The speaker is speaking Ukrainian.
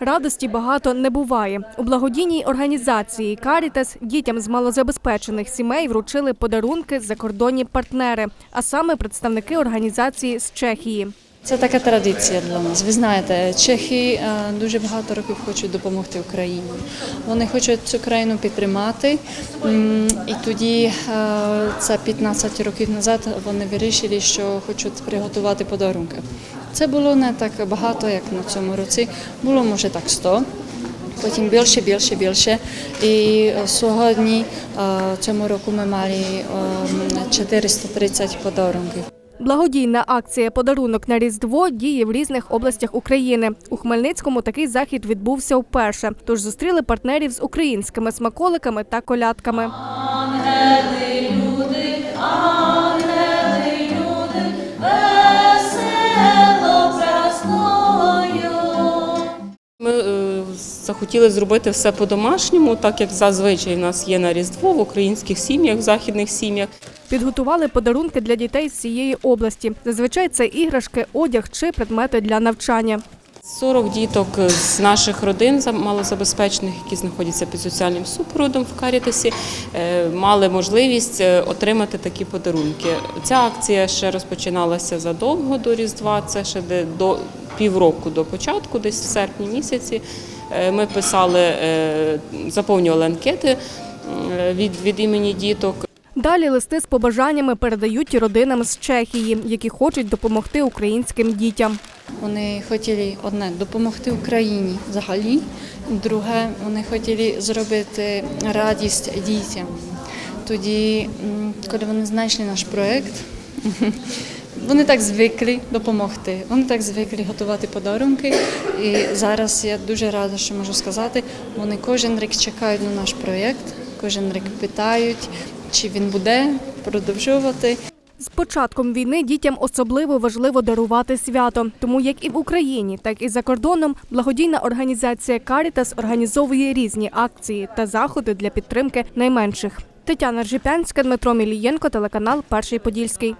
Радості багато не буває. У благодійній організації Карітас дітям з малозабезпечених сімей вручили подарунки закордонні партнери, а саме представники організації з Чехії. Це така традиція для нас. Ви знаєте, чехи е, дуже багато років хочуть допомогти Україні. Вони хочуть цю країну підтримати. І тоді, е, це 15 років назад, вони вирішили, що хочуть приготувати подарунки. Це було не так багато, як на цьому році. Було може так 100. Потім більше, більше, більше. І е, сьогодні е, цьому року ми мали е, 430 подарунків. Благодійна акція Подарунок на Різдво діє в різних областях України. У Хмельницькому такий захід відбувся вперше. Тож зустріли партнерів з українськими смаколиками та колядками. Ми захотіли зробити все по-домашньому, так як зазвичай в нас є на Різдво в українських сім'ях, в західних сім'ях. Підготували подарунки для дітей з цієї області. Зазвичай це іграшки, одяг чи предмети для навчання. 40 діток з наших родин за- малозабезпечених, які знаходяться під соціальним супроводом в Карітасі, е, мали можливість е, отримати такі подарунки. Ця акція ще розпочиналася задовго до Різдва, це ще до півроку до початку, десь в серпні місяці. Е, Ми писали, е, заповнювали анкети е, від, від імені діток. Далі листи з побажаннями передають родинам з Чехії, які хочуть допомогти українським дітям. Вони хотіли одне допомогти Україні взагалі. Друге, вони хотіли зробити радість дітям. Тоді, коли вони знайшли наш проєкт, вони так звикли допомогти. Вони так звикли готувати подарунки. І зараз я дуже рада, що можу сказати, вони кожен рік чекають на наш проєкт, кожен рік питають, чи він буде продовжувати. З початком війни дітям особливо важливо дарувати свято. Тому як і в Україні, так і за кордоном благодійна організація Карітас організовує різні акції та заходи для підтримки найменших. Тетяна Ржипянська, Дмитро Мілієнко, телеканал Перший Подільський.